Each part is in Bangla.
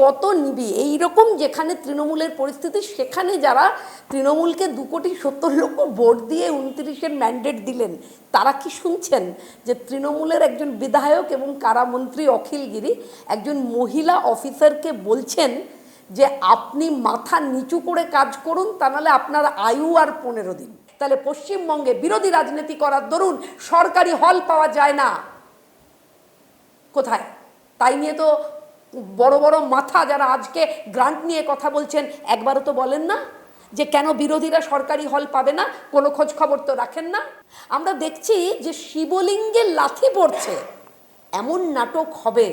কত নিবি? এইরকম যেখানে তৃণমূলের পরিস্থিতি, সেখানে যারা তৃণমূলকে দু কোটি সত্তর লক্ষ ভোট দিয়ে উনত্রিশের ম্যান্ডেট দিলেন, তারা কি শুনছেন যে তৃণমূলের একজন বিধায়ক এবং কারামন্ত্রী অখিল গিরি একজন মহিলা অফিসারকে বলছেন যে আপনি মাথা নিচু করে কাজ করুন, তা নাহলে আপনার আয়ু আর পনেরো দিন। তাহলে পশ্চিমবঙ্গে বিরোধী রাজনীতি করার দরুন সরকারি হল পাওয়া যায় না। কোথায়? তাই নিয়ে তো বড় বড় মাথা যারা আজকে গ্রান্ট নিয়ে কথা বলছেন, একবারও তো বলেন না যে কেন বিরোধীরা সরকারি হল পাবে না, কোনো খোঁজ খবর তো রাখেন না। আমরা দেখছি যে শিবলিঙ্গে লাথি পড়ছে, এমন নাটক হবে।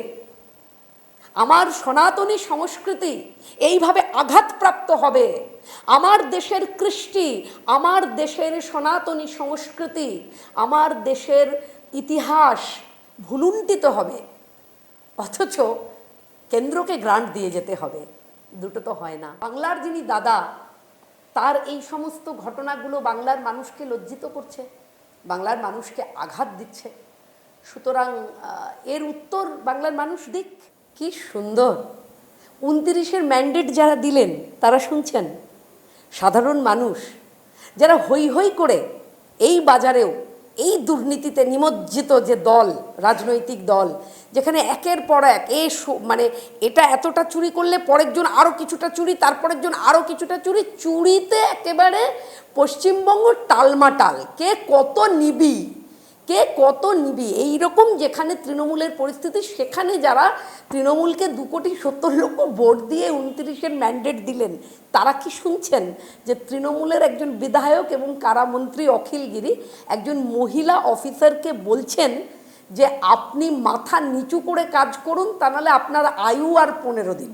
আমার সনাতনী সংস্কৃতি এইভাবে আঘাতপ্রাপ্ত হবে। আমার দেশের কৃষ্টি, আমার দেশের সনাতনী সংস্কৃতি, আমার দেশের ইতিহাস ভুলুণ্ঠিত হবে। অথচ কেন্দ্রকে গ্রান্ট দিয়ে যেতে হবে। দুটো তো হয় না। বাংলার যিনি দাদা, তার এই সমস্ত ঘটনাগুলো বাংলার মানুষকে লজ্জিত করছে, বাংলার মানুষকে আঘাত দিচ্ছে। সুতরাং এর উত্তর বাংলার মানুষ দিক। কি সুন্দর। উনতিরিশের ম্যান্ডেট যারা দিলেন, তারা শুনছেন। সাধারণ মানুষ, যারা হৈ হৈ করে এই বাজারেও এই দুর্নীতিতে নিমজ্জিত যে দল, রাজনৈতিক দল, যেখানে একের পর এক এ মানে এটা এতটা চুরি করলে পরের জন আরও কিছুটা চুরি, তারপরের জন আরও কিছুটা চুরি, চুরিতে একেবারে পশ্চিমবঙ্গ টালমাটাল। কে কত নিবি? কে কত নিবি? এইরকম যেখানে তৃণমূলের পরিস্থিতি, সেখানে যারা তৃণমূলকে দু কোটি সত্তর লক্ষ ভোট দিয়ে উনত্রিশের ম্যান্ডেট দিলেন, তারা কি শুনছেন যে তৃণমূলের একজন বিধায়ক এবং কারামন্ত্রী অখিল গিরি একজন মহিলা অফিসারকে বলছেন যে আপনি মাথা নিচু করে কাজ করুন, তা নাহলে আপনার আয়ু আর পনেরো দিন।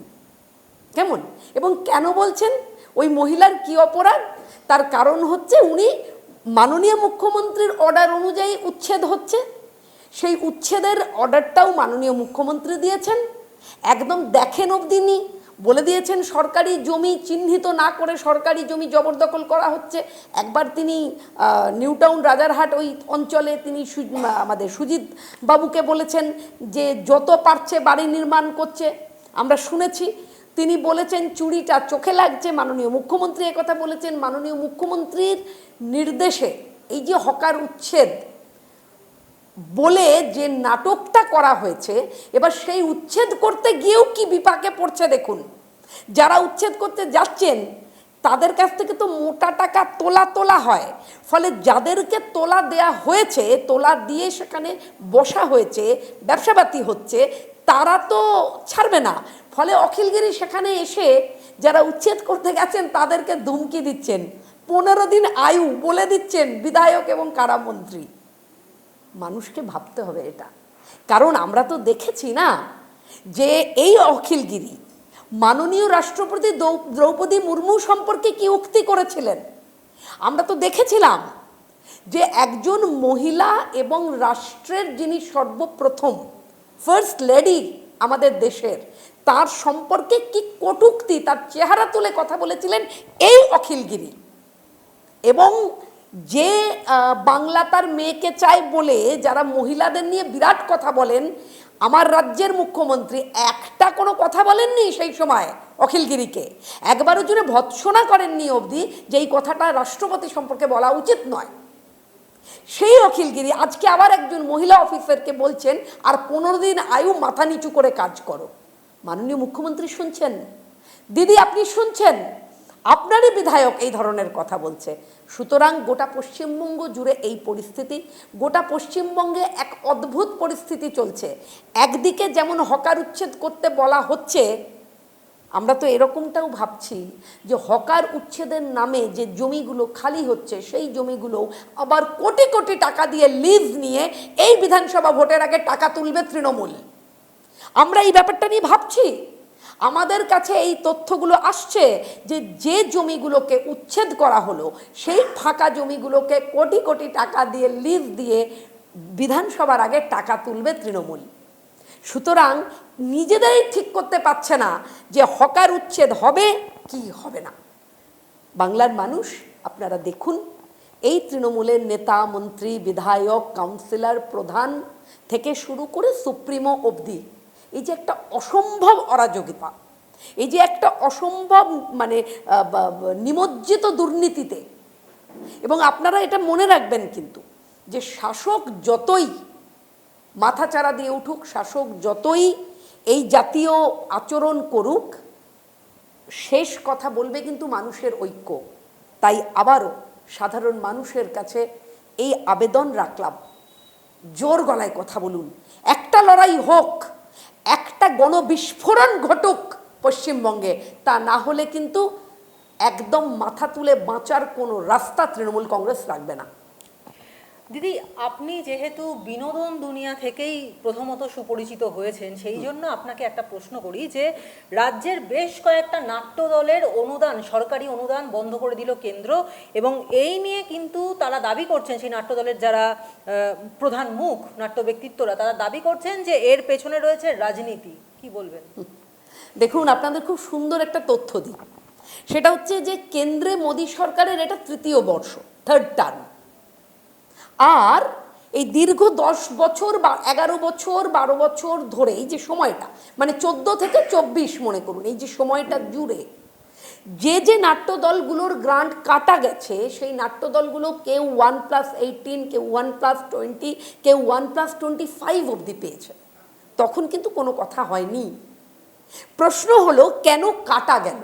কেমন? এবং কেন বলছেন? ওই মহিলার কি অপরাধ? তার কারণ হচ্ছে উনি মাননীয় মুখ্যমন্ত্রীর অর্ডার অনুযায়ী উচ্ছেদ হচ্ছে। সেই উচ্ছেদের অর্ডারটাও মাননীয় মুখ্যমন্ত্রী দিয়েছেন। একদম দেখেন অবধি নি, বলে দিয়েছেন সরকারি জমি চিহ্নিত না করে সরকারি জমি জবরদখল করা হচ্ছে। একবার তিনি নিউটাউন রাজারহাট ওই অঞ্চলে তিনি আমাদের সুজিত বাবুকে বলেছেন যে যত পারছে বাড়ি নির্মাণ করছে। আমরা শুনেছি তিনি বলেছেন, চুরিটা চোখে লাগছে। মাননীয় মুখ্যমন্ত্রী কথা বলেছেন। মাননীয় মুখ্যমন্ত্রীর নির্দেশে এই যে হকার উচ্ছেদ বলে যে নাটকটা করা হয়েছে, এবার সেই উচ্ছেদ করতে গিয়েও কি বিপাকে পড়ছে দেখুন। যারা উচ্ছেদ করতে যাচ্ছেন, তাদের কাছ থেকে তো মোটা টাকা তোলা তোলা হয়। ফলে যাদেরকে তোলা দেয়া হয়েছে, তোলা দিয়ে সেখানে বসা হয়েছে, ব্যবসাপাতি হচ্ছে তারা তো ছাড়বে না। ফলে অখিলগিরি সেখানে এসে যারা উচ্ছেদ করতে গেছেন, তাদেরকে ধুমকি দিচ্ছেন। পনেরো দিন আয়ু বলে দিচ্ছেন বিধায়ক এবং কারামন্ত্রী। মানুষকে ভাবতে হবে এটা। কারণ আমরা তো দেখেছি না যে এই অখিলগিরি মাননীয় রাষ্ট্রপতি দ্রৌ- দ্রৌপদী মুর্মু সম্পর্কে কি উক্তি করেছিলেন? আমরা তো দেখেছিলাম যে একজন মহিলা এবং রাষ্ট্রের যিনি সর্বপ্রথম ফার্স্ট লেডি আমাদের দেশের, তার সম্পর্কে কি কটুক্তি, তার চেহারা তুলে কথা বলেছিলেন এই অখিলগিরি। এবং যে বাংলা তার মেয়েকে চায় বলে যারা মহিলাদের নিয়ে বিরাট কথা বলেন, আমার রাজ্যের মুখ্যমন্ত্রী একটা কোনো কথা বলেননি সেই সময় অখিলগিরিকে। একবারও জুড়ে ভৎসনা করেননি অবধি যে এই কথাটা রাষ্ট্রপতি সম্পর্কে বলা উচিত নয়। সেই অখিলগিরি আজকে আবার একজন মহিলা অফিসারকে বলছেন, আর পনেরো দিন আয়ু মাথা নিচু করে কাজ করো। মাননীয় মুখ্যমন্ত্রী শুনছেন? দিদি, আপনি শুনছেন? আপনারই বিধায়ক এই ধরনের কথা বলছে। সুতরাং গোটা পশ্চিমবঙ্গ জুড়ে এই পরিস্থিতি, গোটা পশ্চিমবঙ্গে এক অদ্ভুত পরিস্থিতি চলছে। একদিকে যেমন হকার উচ্ছেদ করতে বলা হচ্ছে আমরা তো এরকমটাও ভাবছি যে হকার উচ্ছেদের নামে যে জমিগুলো খালি হচ্ছে, সেই জমিগুলো আবার কোটি কোটি টাকা দিয়ে লিজ নিয়ে এই বিধানসভা ভোটের আগে টাকা তুলবে তৃণমূল। আমরা এই ব্যাপারটা নিয়ে ভাবছি। আমাদের কাছে এই তথ্যগুলো আসছে যে যে জমিগুলোকে উচ্ছেদ করা হলো, সেই ফাঁকা জমিগুলোকে কোটি কোটি টাকা দিয়ে লিজ দিয়ে বিধানসভার আগে টাকা তুলবে তৃণমূল। সুতরাং নিজেদেরই ঠিক করতে পারছে না যে হকার উচ্ছেদ হবে কি হবে না। বাংলার মানুষ, আপনারা দেখুন, এই তৃণমূলের নেতা, মন্ত্রী, বিধায়ক, কাউন্সিলর, প্রধান থেকে শুরু করে সুপ্রিমো অবধি এই যে একটা অসম্ভব অরাজকতা, এই যে একটা অসম্ভব মানে নিমজ্জিত দুর্নীতিতে। এবং আপনারা এটা মনে রাখবেন কিন্তু যে শাসক যতই মাথাচাড়া দিয়ে উঠুক, শাসক যতই এই জাতীয় আচরণ করুক, শেষ কথা বলবে কিন্তু মানুষের ঐক্য। তাই আবারও সাধারণ মানুষের কাছে এই আবেদন রাখলাম। জোর গলায় কথা বলুন। একটা লড়াই হোক, একটা গণবিস্ফোরণ ঘটুক পশ্চিমবঙ্গে, তা না হলে কিন্তু একদম মাথা তুলে বাঁচার কোনো রাস্তা তৃণমূল কংগ্রেস রাখবে না। দিদি আপনি যেহেতু বিনোদন দুনিয়া থেকেই প্রথমত সুপরিচিত হয়েছেন সেই জন্য আপনাকে একটা প্রশ্ন করি যে রাজ্যের বেশ কয়েকটা নাট্য দলের অনুদান সরকারি অনুদান বন্ধ করে দিল কেন্দ্র এবং এই নিয়ে কিন্তু তারা দাবি করছেন সেই নাট্য দলের যারা প্রধান মুখ নাট্য ব্যক্তিত্বরা তারা দাবি করছেন যে এর পেছনে রয়েছে রাজনীতি। কি বলবেন? দেখুন আপনাদের খুব সুন্দর একটা তথ্য দিই। সেটা হচ্ছে যে কেন্দ্রে মোদী সরকারের এটা তৃতীয় বর্ষ থার্ড টার্ম আর এই দীর্ঘ দশ বছর বা এগারো বছর, বারো বছর ধরে এই যে সময়টা মানে চোদ্দ থেকে চব্বিশ মনে করুন, এই যে সময়টা জুড়ে, যে যে নাট্য দলগুলোর গ্রান্ট কাটা গেছে, সেই নাট্য দলগুলো কেউ ওয়ান প্লাস এইটিন, কেউ ওয়ান প্লাস টোয়েন্টি, কেউ ওয়ান প্লাস টোয়েন্টি ফাইভ অবধি পেয়েছে। তখন কিন্তু কোনো কথা হয়নি। প্রশ্ন হলো, কেন কাটা গেল?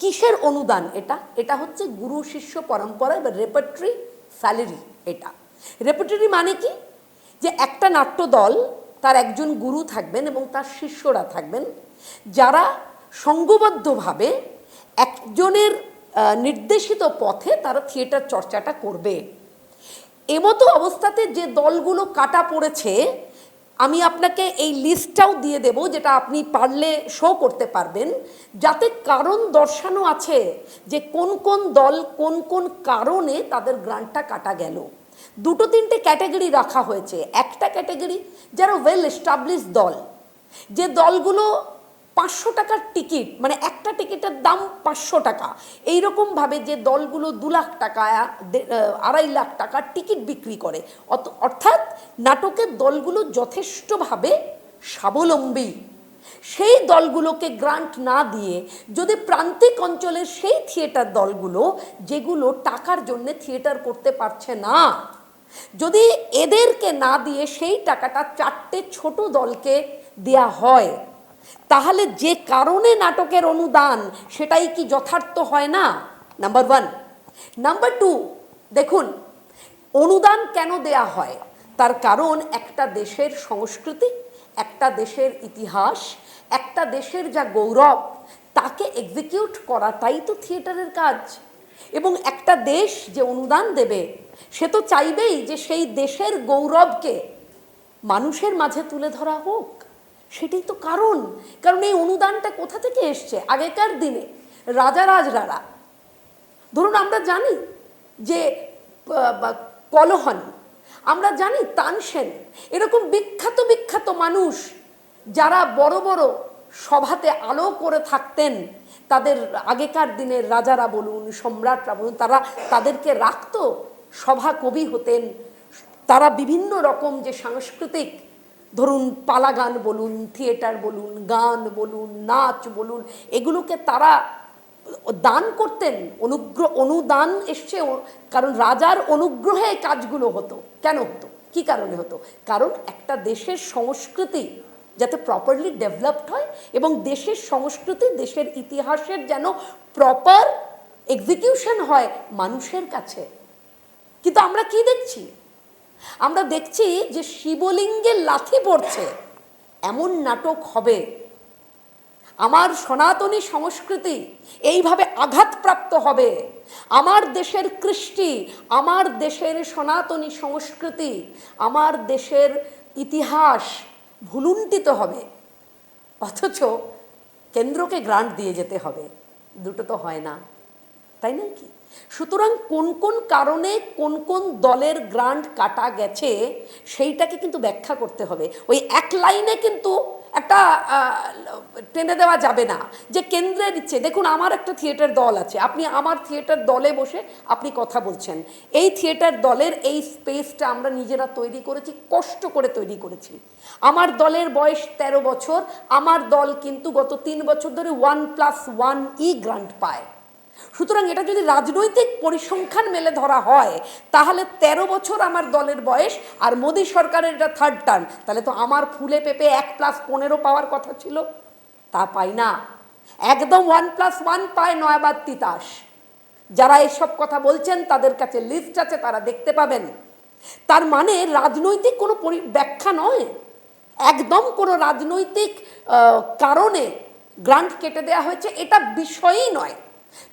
কিসের অনুদান এটা? এটা হচ্ছে গুরু শিষ্য পরম্পরা বা রেপার্টরি স্যালারি এটা। রেপুটারি মানে কি? যে একটা নাট্য দল তার একজন গুরু থাকবেন এবং তার শিষ্যরা থাকবেন, যারা সঙ্গবদ্ধভাবে একজনের নির্দেশিত পথে তারা থিয়েটার চর্চাটা করবে। এমতো অবস্থাতে যে দলগুলো কাটা পড়েছে আমি আপনাকে এই লিস্টটাও দিয়ে দেব, যেটা আপনি পারলে শো করতে পারবেন। যাতে কারণ দর্শানো আছে যে কোন কোন দল কোন কোন কারণে তাদের গ্রান্টটা কাটা গেল। দুটো তিনটে ক্যাটাগরি রাখা হয়েছে। একটা ক্যাটাগরি যারা ওয়েল এস্টাবলিশ দল, যে দলগুলো পাঁচশো টাকার টিকিট মানে একটা টিকিটের দাম পাঁচশো টাকা। এইরকমভাবে যে দলগুলো দু লাখ টাকা আড়াই লাখ টাকার টিকিট বিক্রি করে, অত- অর্থাৎ নাটকের দলগুলো যথেষ্টভাবে স্বাবলম্বী। সেই দলগুলোকে গ্রান্ট না দিয়ে যদি প্রান্তিক অঞ্চলের সেই থিয়েটার দলগুলো, যেগুলো টাকার জন্য থিয়েটার করতে পারছে না, যদি এদেরকে না দিয়ে সেই টাকাটা চারটে ছোট দলকে দেয়া হয় তাহলে যে কারণে নাটকের অনুদান সেটাই কি যথার্থ হয় না? নাম্বার ওয়ান নাম্বার টু দেখুন, অনুদান কেন দেয়া হয়? তার কারণ একটা দেশের সংস্কৃতি, একটা দেশের ইতিহাস, একটা দেশের যা গৌরব, তাকে এক্সিকিউট করাটাই তো থিয়েটারের কাজ। এবং একটা দেশ যে অনুদান দেবে, সে তো চাইবেই যে সেই দেশের গৌরবকে মানুষের মাঝে তুলে ধরা হোক। সেটাই তো কারণ। কারণ এই অনুদানটা কোথা থেকে এসছে? আগেকার দিনে। রাজা রাজরারা। ধরুন আমরা জানি যে কলহন। আমরা জানি তানসেন এরকম বিখ্যাত বিখ্যাত মানুষ যারা বড় বড় সভাতে আলো করে থাকতেন, তাদের আগেকার দিনের রাজারা বলুন, সম্রাটরা বলুন, তারা তাদেরকে রাখত সভা কবি হতেন। তারা বিভিন্ন রকম যে সাংস্কৃতিক ধরুন পালা গান বলুন, থিয়েটার বলুন, গান বলুন, নাচ বলুন, এগুলোকে তারা দান করতেন, অনুগ্রহ, অনুদান এসছে কারণ রাজার অনুগ্রহে কাজগুলো হতো। কেন হতো? কি কারণে হতো? কারণ একটা দেশের সংস্কৃতি যাতে প্রপারলি ডেভেলপড হয় এবং দেশের সংস্কৃতি, দেশের ইতিহাসের যেন প্রপার এক্সিকিউশন হয় মানুষের কাছে। কিন্তু আমরা কি দেখছি? আমরা দেখছি যে শিবলিঙ্গে লাথি পড়ছে। এমন নাটক হবে। আমার সনাতনী সংস্কৃতি এইভাবে আঘাতপ্রাপ্ত হবে। আমার দেশের কৃষ্টি, আমার দেশের সনাতনী সংস্কৃতি, আমার দেশের ইতিহাস ভুলুণ্ঠিত হবে। অথচ কেন্দ্রকে গ্রান্ট দিয়ে যেতে হবে। দুটো তো হয় না। তাই না কি? সুতরাং কোন কোন কারণে কোন কোন দলের গ্রান্ট কাটা গেছে, সেইটাকে কিন্তু ব্যাখ্যা করতে হবে। ওই এক লাইনে কিন্তু একটা টেনে দেওয়া যাবে না যে কেন্দ্রে দিচ্ছে। দেখুন, আমার একটা থিয়েটার দল আছে। আপনি আমার থিয়েটার দলে বসে আপনি কথা বলছেন। এই থিয়েটার দলের এই স্পেসটা আমরা নিজেরা তৈরি করেছি, কষ্ট করে তৈরি করেছি। আমার দলের বয়স ১৩ বছর, আমার দল কিন্তু গত তিন বছর ধরে ওয়ান প্লাস ওয়ান ই গ্রান্ট পায়। সুতরাং এটা যদি রাজনৈতিক পরিসংখ্যান মেলে ধরা হয়, তাহলে ১৩ বছর আমার দলের বয়স আর মোদী সরকারের এটা থার্ড টার্ম তাহলে তো আমার ফুলে পেপে এক প্লাস পনেরো পাওয়ার কথা ছিল। তা পাই না। একদম ওয়ান প্লাস ওয়ান পায় নয়াবাদ তিতাস যারা এসব কথা বলছেন, তাদের কাছে লিস্ট আছে, তারা দেখতে পাবেন। তার মানে রাজনৈতিক কোনো ব্যাখ্যা নয়। একদম কোনো রাজনৈতিক কারণে গ্রান্ট কেটে দেওয়া হয়েছে, এটা বিষয়ই নয়।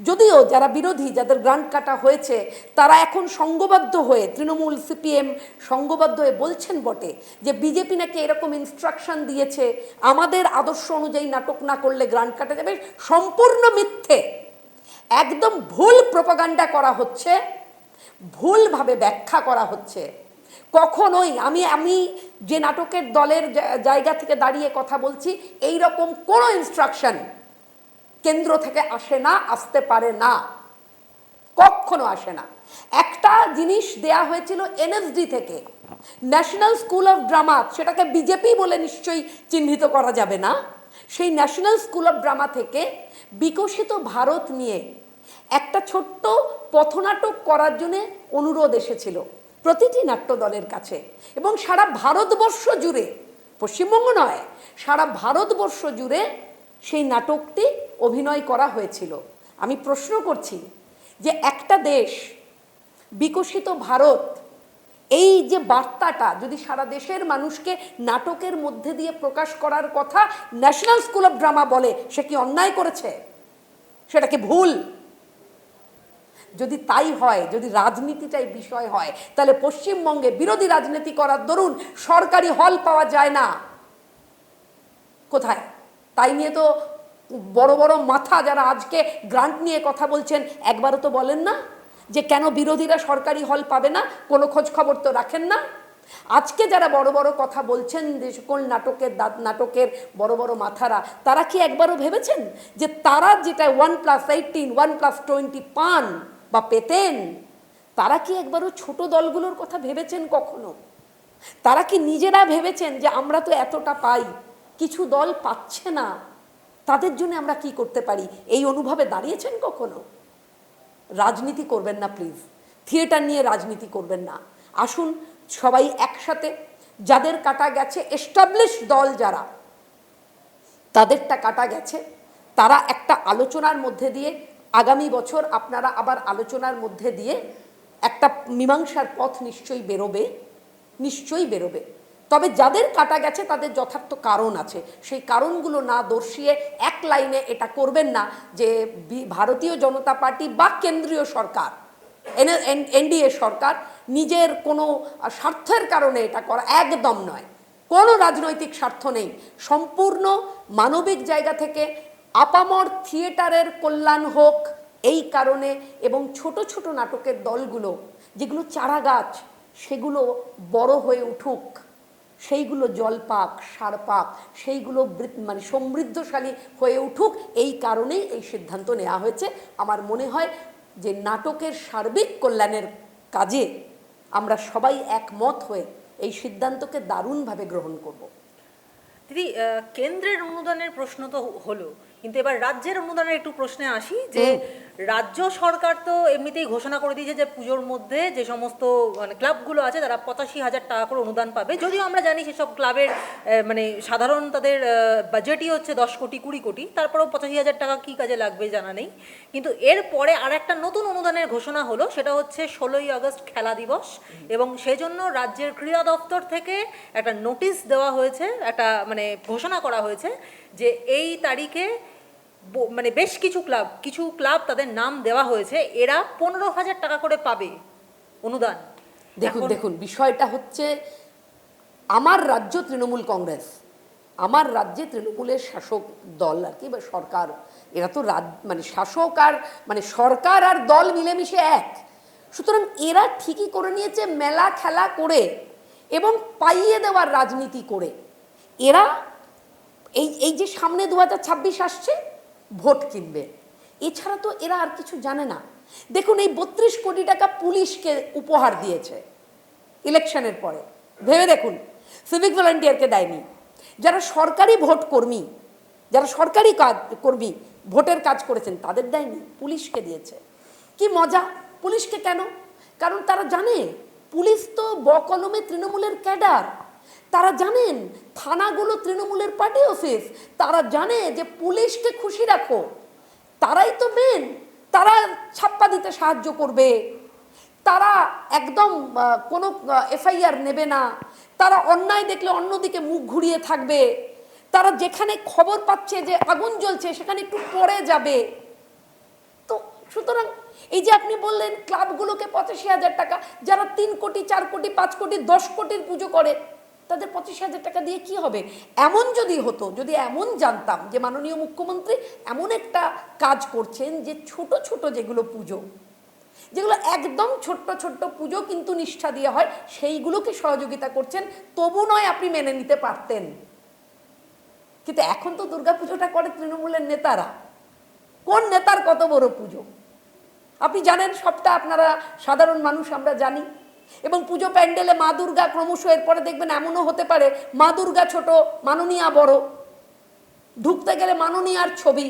যদিও যারা বিরোধী, যাদের গ্রান্ট কাটা হয়েছে, তারা এখন সঙ্গবদ্ধ হয়ে, তৃণমূল সিপিএম সঙ্গবদ্ধ হয়ে বলছেন বটে যে বিজেপি নাকি এরকম ইনস্ট্রাকশন দিয়েছে, আমাদের আদর্শ অনুযায়ী নাটক না করলে গ্রান্ট কাটা যাবে, সম্পূর্ণ মিথ্যে। একদম ভুল প্রপাগান্ডা করা হচ্ছে, ভুলভাবে ব্যাখ্যা করা হচ্ছে। কখনোই আমি আমি যে নাটকের দলের জায়গা থেকে দাঁড়িয়ে কথা বলছি এই রকম কোনো ইনস্ট্রাকশন কেন্দ্র থেকে আসে না, আসতে পারে না। কখনো আসে না। একটা জিনিস দেয়া হয়েছিল এনএসডি থেকে। ন্যাশনাল স্কুল অফ ড্রামা সেটাকে বিজেপি বলে নিশ্চয়ই চিহ্নিত করা যাবে না। সেই ন্যাশনাল স্কুল অফ ড্রামা থেকে বিকশিত ভারত নিয়ে একটা ছোট্ট পথনাটক করার জন্য অনুরোধ এসেছিল প্রতিটি নাট্য দলের কাছে। এবং সারা ভারতবর্ষ জুড়ে, পশ্চিমবঙ্গ নয়, সারা ভারতবর্ষ জুড়ে সেই নাটকটি অভিনয় করা হয়েছিল। আমি প্রশ্ন করছি যে একটা দেশ, বিকশিত ভারত, এই যে বার্তাটা, যদি সারা দেশের মানুষকে নাটকের মধ্যে দিয়ে প্রকাশ করার কথা ন্যাশনাল স্কুল অফ ড্রামা বলে, সে কি অন্যায় করেছে? সেটা কি ভুল? যদি তাই হয়, যদি রাজনীতিটাই বিষয় হয়, তাহলে পশ্চিমবঙ্গে বিরোধী রাজনীতি করার দরুন সরকারি হল পাওয়া যায় না। কোথায়? তাই নিয়ে তো বড় বড় মাথা যারা আজকে গ্রান্ট নিয়ে কথা বলছেন, একবারও তো বলেন না যে কেন বিরোধীরা সরকারি হল পাবে না, কোনো খোঁজ খবর তো রাখেন না। আজকে যারা বড় বড় কথা বলছেন, যে সকল নাটকের দাঁত, নাটকের বড় বড় মাথারা, তারা কি একবারও ভেবেছেন যে তারা যেটা one plus eighteen one plus twenty পান বা পেতেন, তারা কি একবারও ছোট দলগুলোর কথা ভেবেছেন কখনো? তারা কি নিজেরা ভেবেছেন যে আমরা তো এতটা পাই? কিছু দল পাচ্ছে না, তাদের জন্য আমরা কি করতে পারি? এই অনুভবে দাঁড়িয়েছেন কখনো? রাজনীতি করবেন না প্লিজ থিয়েটার নিয়ে রাজনীতি করবেন না। আসুন, সবাই একসাথে, যাদের কাটা গেছে এস্টাবলিশ দল যারা, তাদেরটা কাটা গেছে, তারা একটা আলোচনার মধ্যে দিয়ে, আগামী বছর আপনারা আবার আলোচনার মধ্যে দিয়ে একটা মীমাংসার পথ নিশ্চয়ই বেরোবে নিশ্চয়ই বেরোবে। তবে যাদের কাটা গেছে, তাদের যথার্থ কারণ আছে। সেই কারণগুলো না দর্শিয়ে এক লাইনে এটা করবেন না যে ভারতীয় জনতা পার্টি বা কেন্দ্রীয় সরকার এনডিএ সরকার নিজের কোনো স্বার্থের কারণে এটা করা একদম নয়। কোনো রাজনৈতিক স্বার্থ নেই। সম্পূর্ণ মানবিক জায়গা থেকে আপামর থিয়েটারের কল্যাণ হোক এই কারণে এবং ছোট ছোট নাটকের দলগুলো, যেগুলো চারা গাছ সেগুলো বড় হয়ে উঠুক। সেইগুলো জল পাক সার পাক সেইগুলো মানে সমৃদ্ধশালী হয়ে উঠুক এই কারণেই এই সিদ্ধান্ত নেওয়া হয়েছে। আমার মনে হয় যে নাটকের সার্বিক কল্যাণের কাজে আমরা সবাই একমত হয়ে এই সিদ্ধান্তকে দারুণভাবে গ্রহণ করব। দিদি কেন্দ্রের অনুদানের প্রশ্ন তো হলো কিন্তু এবার রাজ্যের অনুদানের একটু প্রশ্নে আসি যে রাজ্য সরকার তো এমনিতেই ঘোষণা করে দিয়েছে যে পুজোর মধ্যে যে সমস্ত মানে ক্লাবগুলো আছে তারা পঁচাশি হাজার টাকা করে অনুদান পাবে। যদিও আমরা জানি সেসব ক্লাবের মানে সাধারণ তাদের বাজেটই হচ্ছে দশ কোটি, কুড়ি কোটি, তারপরেও পঁচাশি হাজার টাকা কী কাজে লাগবে জানা নেই। কিন্তু এরপরে আর একটা নতুন অনুদানের ঘোষণা হলো, সেটা হচ্ছে ষোলোই আগস্ট খেলা দিবস এবং সেজন্য রাজ্যের ক্রীড়া দপ্তর থেকে একটা নোটিশ দেওয়া হয়েছে, একটা মানে ঘোষণা করা হয়েছে যে এই তারিখে মানে বেশ কিছু ক্লাব কিছু ক্লাব তাদের নাম দেওয়া হয়েছে এরা পনেরো হাজার টাকা করে পাবে অনুদান। দেখুন দেখুন বিষয়টা হচ্ছে আমার রাজ্য তৃণমূল কংগ্রেস আমার রাজ্যে তৃণমূলের শাসক দল আর কি বা সরকার এরা তো রাজ মানে শাসক আর মানে সরকার আর দল মিলেমিশে এক। সুতরাং এরা ঠিকই করে নিয়েছে মেলা খেলা করে এবং পাইয়ে দেওয়ার রাজনীতি করে। এরা এই এই যে সামনে দু হাজার ছাব্বিশ আসছে ভোট কিনবে। এছাড়া তো এরা আর কিছু জানে না। দেখুন, এই বত্রিশ কোটি টাকা পুলিশকে উপহার দিয়েছে ইলেকশনের পরে। ভেবে দেখুন সিভিক ভলান্টিয়ারকে দেয়নি। যারা সরকারি ভোট কর্মী, যারা সরকারি কাজ, কর্মী ভোটের কাজ করেছেন, তাদের দেয়নি, পুলিশকে দিয়েছে। কি মজা, পুলিশকে কেন? কারণ তারা জানে, পুলিশ তো বকলমে তৃণমূলের ক্যাডার। তারা জানেন থানাগুলো তৃণমূলের পার্টি অফিস। তারা জানে যে পুলিশকে খুশি রাখো। তারাই তো মেন তারা ছাপ্পা দিতে সাহায্য করবে। তারা একদম কোনো এফআইআর নেবে না। তারা অন্যায় দেখলে অন্যদিকে মুখ ঘুরিয়ে থাকবে। তারা যেখানে খবর পাচ্ছে যে আগুন জ্বলছে, সেখানে একটু পরে যাবে। তো সুতরাং এই যে আপনি বললেন, ক্লাবগুলোকে পঁচাশি হাজার টাকা, যারা তিন কোটি, চার কোটি, পাঁচ কোটি, দশ কোটির পুজো করে তাদের পঁচিশ হাজার টাকা দিয়ে কি হবে? এমন যদি হতো, যদি এমন জানতাম যে মাননীয় মুখ্যমন্ত্রী এমন একটা কাজ করছেন যে ছোট ছোট যেগুলো পুজো, যেগুলো একদম ছোট্ট ছোট্ট পুজো কিন্তু নিষ্ঠা দিয়ে হয়, সেইগুলোকে সহযোগিতা করছেন, তবু নয় আপনি মেনে নিতে পারতেন। কিন্তু এখন তো দুর্গাপুজোটা করে তৃণমূলের নেতারা। কোন নেতার কত বড় পুজো? আপনি জানেন সবটা আপনারা সাধারণ মানুষ, আমরা জানি। এবং পুজো প্যান্ডেলে মা দুর্গা ক্রমশ এরপরে দেখবেন এমনও হতে পারে, মা দুর্গা ছোট, মাননীয়া বড়। ঢুকতে গেলে মাননীয়ার ছবি।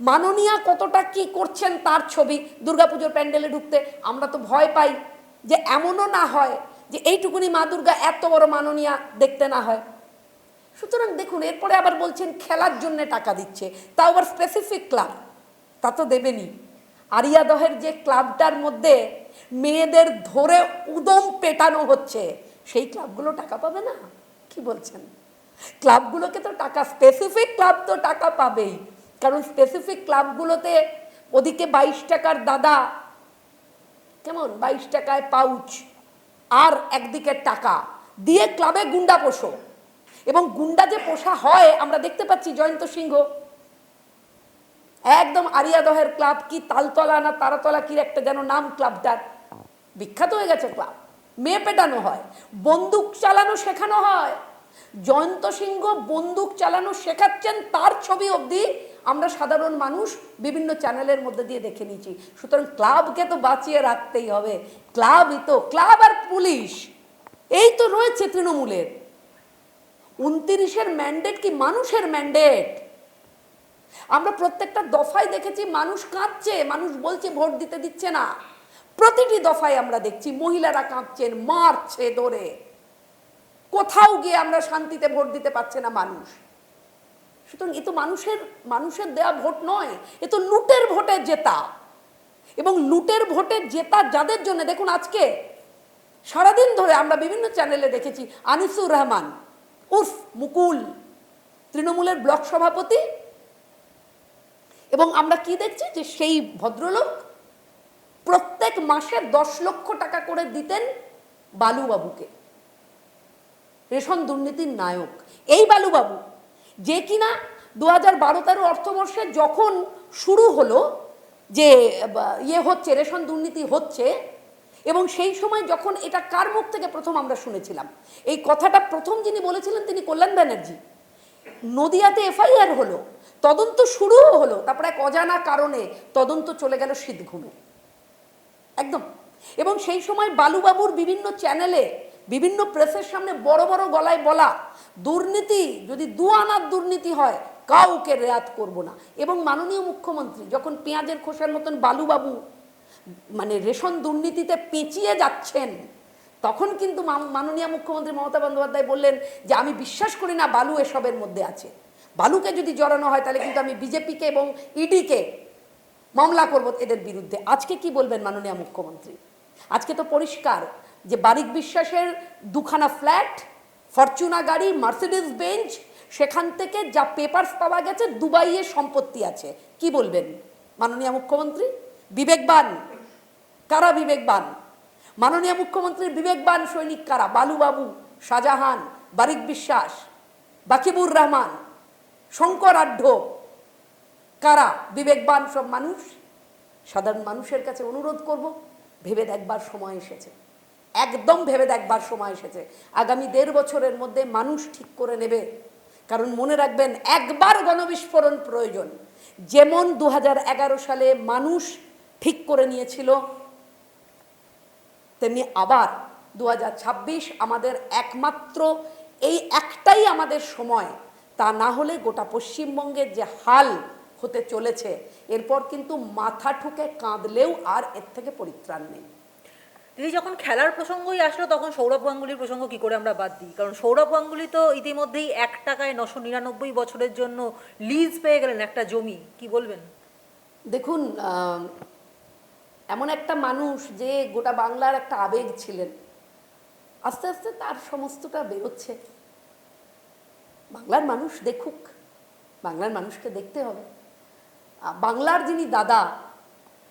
মাননীয়া কতটা কি করছেন তার ছবি দুর্গাপুজোর প্যান্ডেলে ঢুকতে আমরা তো ভয় পাই যে এমনও না হয় যে এইটুকুনি মা দুর্গা এত বড় মাননীয়া দেখতে না হয়। সুতরাং দেখুন, এরপরে আবার বলছেন খেলার জন্য টাকা দিচ্ছে। তাও আবার স্পেসিফিক ক্লাব তা তো দেবেনি আরিয়াদহের যে ক্লাবটার মধ্যে মেয়েদের ধরে উদম পেটানো হচ্ছে। সেই ক্লাবগুলো টাকা পাবে না? কি বলছেন? ক্লাবগুলোকে তো টাকা স্পেসিফিক ক্লাব তো টাকা পাবেই। কারণ স্পেসিফিক ক্লাবগুলোতে ওদিকে বাইশ টাকার দাদা, কেমন? বাইশ টাকায় পাউচ আর একদিকে টাকা। দিয়ে ক্লাবে গুন্ডা পোষো। এবং গুন্ডা যে পোষা হয়, আমরা দেখতে পাচ্ছি জয়ন্ত সিংহ। একদম আরিয়াদহের ক্লাব কি তালতলা না তারাতলা কি একটা যেন নাম ক্লাবটার বিখ্যাত হয়ে গেছে ক্লাব। মেয়ে পেটানো হয়, বন্দুক চালানো শেখানো হয়। জয়ন্ত সিংহ বন্দুক চালানো শেখাচ্ছেন, তার ছবি অবধি আমরা সাধারণ মানুষ বিভিন্ন চ্যানেলের মধ্যে দিয়ে দেখে নিয়েছি। সুতরাং ক্লাবকে তো বাঁচিয়ে রাখতেই হবে। ক্লাবই তো, ক্লাব আর পুলিশ, এই তো রয়েছে তৃণমূলের। উনতিরিশের ম্যান্ডেট কি মানুষের ম্যান্ডেট? আমরা প্রত্যেকটা দফায় দেখেছি মানুষ কাঁদছে, মানুষ বলছে ভোট দিতে দিচ্ছে না। প্রতিটি দফায় আমরা দেখছি মহিলারা কাঁদছেন মারছে ধরে। কোথাও গিয়ে আমরা শান্তিতে ভোট দিতে পারছে না মানুষ। সুতরাং এ তো মানুষের মানুষের দেয়া ভোট নয়, এ তো লুটের ভোটে জেতা। এবং লুটের ভোটে জেতা যাদের জন্য? দেখুন আজকে সারাদিন ধরে আমরা বিভিন্ন চ্যানেলে দেখেছি আনিসুর রহমান, উফ, মুকুল, তৃণমূলের ব্লক সভাপতি এবং আমরা কি দেখছি? যে সেই ভদ্রলোক প্রত্যেক মাসে দশ লক্ষ টাকা করে দিতেন বালুবাবুকে। রেশন দুর্নীতির নায়ক। এই বালুবাবু, যে কিনা দু হাজার বারো তেরো অর্থবর্ষে যখন শুরু হলো যে ইয়ে হচ্ছে, রেশন দুর্নীতি হচ্ছে, এবং সেই সময় যখন এটা কার মুখ থেকে প্রথম আমরা শুনেছিলাম? এই কথাটা প্রথম যিনি বলেছিলেন তিনি কল্যাণ ব্যানার্জি। নদিয়াতে এফআইআর হলো। তদন্ত শুরুও হলো, তারপরে এক অজানা কারণে তদন্ত চলে গেল শীত ঘুমে একদম। এবং সেই সময় বালুবাবুর বিভিন্ন চ্যানেলে, বিভিন্ন প্রেসের সামনে বড় বড় গলায় বলা, দুর্নীতি, যদি দু আনার দুর্নীতি হয়, কাউকে রেয়াত করব না। এবং মাননীয় মুখ্যমন্ত্রী যখন পেঁয়াজের খোসার মতন বালুবাবু মানে রেশন দুর্নীতিতে পেঁচিয়ে যাচ্ছেন, তখন কিন্তু মাননীয় মুখ্যমন্ত্রী মমতা বন্দ্যোপাধ্যায় বললেন যে, আমি বিশ্বাস করি না বালু এসবের মধ্যে আছে। বালুকে যদি জড়ানো হয়, তাহলে কিন্তু আমি বিজেপিকে এবং ইডিকে মামলা করব এদের বিরুদ্ধে। আজকে কি বলবেন মাননীয় মুখ্যমন্ত্রী? আজকে তো পরিষ্কার যে বারিক বিশ্বাসের দুখানা ফ্ল্যাট, ফরচুনা গাড়ি মার্সিডিস বেঞ্চ, সেখান থেকে যা পেপারস পাওয়া গেছে দুবাইয়ের সম্পত্তি আছে। কি বলবেন মাননীয় মুখ্যমন্ত্রী? বিবেকবান। কারা বিবেকবান? মাননীয় মুখ্যমন্ত্রীর বিবেকবান সৈনিক কারা? বালুবাবু, শাহজাহান, বারিক বিশ্বাস, বাকিবুর রহমান। শঙ্কর আঢ্য কারা? বিবেকবান সব মানুষ। সাধারণ মানুষের কাছে অনুরোধ করব, ভেবে দেখবার সময় এসেছে। একদম ভেবে দেখবার সময় এসেছে। আগামী দেড় বছরের মধ্যে মানুষ ঠিক করে নেবে। কারণ মনে রাখবেন, একবার গণবিস্ফোরণ প্রয়োজন। যেমন দু হাজার এগারো সালে মানুষ ঠিক করে নিয়েছিল, তেমনি আবার দু হাজার ছাব্বিশ আমাদের একমাত্র, এই একটাই আমাদের সময় তা না হলে গোটা পশ্চিমবঙ্গের যে হাল হতে চলেছে এরপর কিন্তু মাথা ঠুকে কাঁদলেও আর এর থেকে পরিত্রাণ নেই। দিদি যখন খেলার প্রসঙ্গই আসলো তখন সৌরভ গাঙ্গুলির প্রসঙ্গ কি করে আমরা বাদ দিই? কারণ সৌরভ গাঙ্গুলি তো ইতিমধ্যেই এক টাকায় নশো নিরানব্বই বছরের জন্য লিজ পেয়ে গেলেন একটা জমি। কি বলবেন? দেখুন এমন একটা মানুষ যে গোটা বাংলার একটা আবেগ ছিলেন আস্তে আস্তে তার সমস্তটা বেরোচ্ছে। বাংলার মানুষ দেখুক, বাংলার মানুষকে দেখতে হবে। বাংলার যিনি দাদা,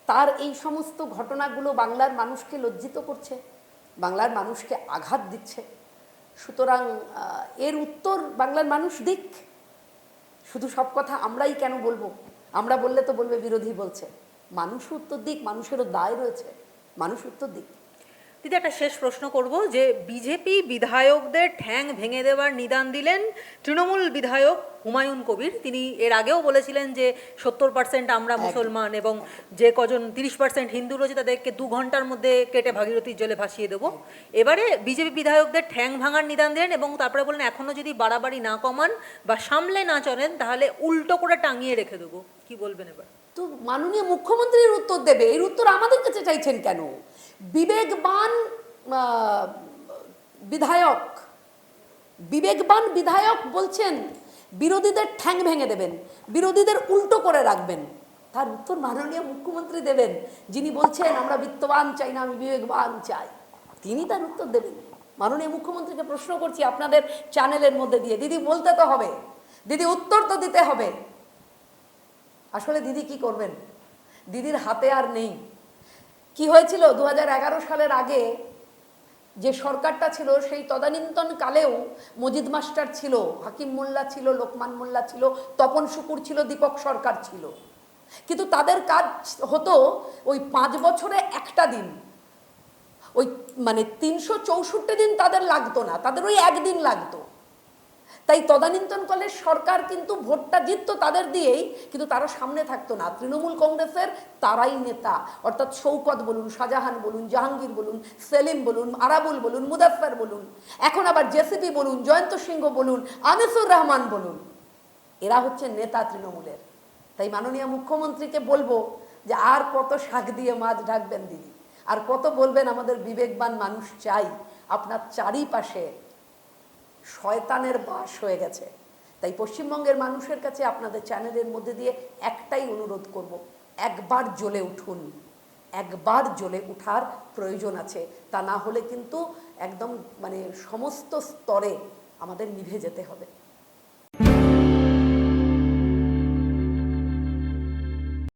তার এই সমস্ত ঘটনাগুলো বাংলার মানুষকে লজ্জিত করছে, বাংলার মানুষকে আঘাত দিচ্ছে। সুতরাং এর উত্তর বাংলার মানুষ দিক। শুধু সব কথা আমরাই কেন বলব? আমরা বললে তো বলবে বিরোধী বলছে। মানুষ উত্তর দিক, মানুষেরও দায় রয়েছে। মানুষ উত্তর দিক। দিদি একটা শেষ প্রশ্ন করব যে বিজেপি বিধায়কদের ঠ্যাং ভেঙে দেওয়ার নিদান দিলেন তৃণমূল বিধায়ক হুমায়ুন কবির। তিনি এর আগেও বলেছিলেন যে সত্তর পার্সেন্ট আমরা মুসলমান এবং যে কজন তিরিশ পার্সেন্ট হিন্দু রয়েছে তাদেরকে দু ঘণ্টার মধ্যে কেটে ভাগীরথীর জলে ভাসিয়ে দেবো। এবারে বিজেপি বিধায়কদের ঠ্যাং ভাঙার নিদান দিলেন এবং তারপরে বললেন এখনও যদি বাড়াবাড়ি না কমান বা সামলে না চলেন তাহলে উল্টো করে টাঙিয়ে রেখে দেবো। কি বলবেন এবার? তো মাননীয় মুখ্যমন্ত্রীর উত্তর দেবে। এর উত্তর আমাদের কাছে চাইছেন কেন? বিবেকবান বিধায়ক বিবেকবান বিধায়ক বলছেন, বিরোধীদের ঠ্যাং ভেঙে দেবেন, বিরোধীদের উল্টো করে রাখবেন। তার উত্তর মাননীয় মুখ্যমন্ত্রী দেবেন, যিনি বলছেন, আমরা বিত্তবান, চাই না, আমি বিবেকবান চাই। তিনি তার উত্তর দেবেন। মাননীয় মুখ্যমন্ত্রীকে প্রশ্ন করছি, আপনাদের চ্যানেলের মধ্যে দিয়ে। দিদি, বলতে তো হবে। দিদি, উত্তর তো দিতে হবে। আসলে দিদি কি করবেন? দিদির হাতে আর নেই। কি হয়েছিল? দু হাজার এগারো সালের আগে যে সরকারটা ছিল, সেই তদানীন্তন কালেও মজিদ মাস্টার ছিল, হাকিম মোল্লা ছিল, লোকমান মোল্লা ছিল, তপন শুকুর ছিল, দীপক সরকার ছিল। কিন্তু তাদের কাজ হতো ওই পাঁচ বছরে একটা দিন। ওই মানে তিনশো চৌষট্টি দিন তাদের লাগতো না, তাদের ওই একদিন লাগতো। তাই তদানীন্তন তদানীন্তনকালের সরকার কিন্তু ভোটটা জিততো তাদের দিয়েই, কিন্তু তারা সামনে থাকতো না। তৃণমূল কংগ্রেসের তারাই নেতা। অর্থাৎ শৌকত বলুন, শাহজাহান বলুন, জাহাঙ্গীর বলুন, সেলিম বলুন, আরাবুল বলুন মুদাফার বলুন, এখন আবার জেসিপি বলুন, জয়ন্ত সিংহ বলুন, আনিসুর রহমান বলুন। এরা হচ্ছে নেতা তৃণমূলের। তাই মাননীয় মুখ্যমন্ত্রীকে বলব যে আর কত শাক দিয়ে মাছ ঢাকবেন দিদি? আর কত বলবেন আমাদের বিবেকবান মানুষ চাই? আপনার চারিপাশে শয়তানের বাস হয়ে গেছে। তাই পশ্চিমবঙ্গের মানুষের কাছে আপনাদের চ্যানেলের মধ্যে দিয়ে একটাই অনুরোধ করব, একবার জ্বলে উঠুন। একবার জ্বলে উঠার প্রয়োজন আছে। তা না হলে কিন্তু একদম মানে সমস্ত স্তরে আমাদের নিভে যেতে হবে।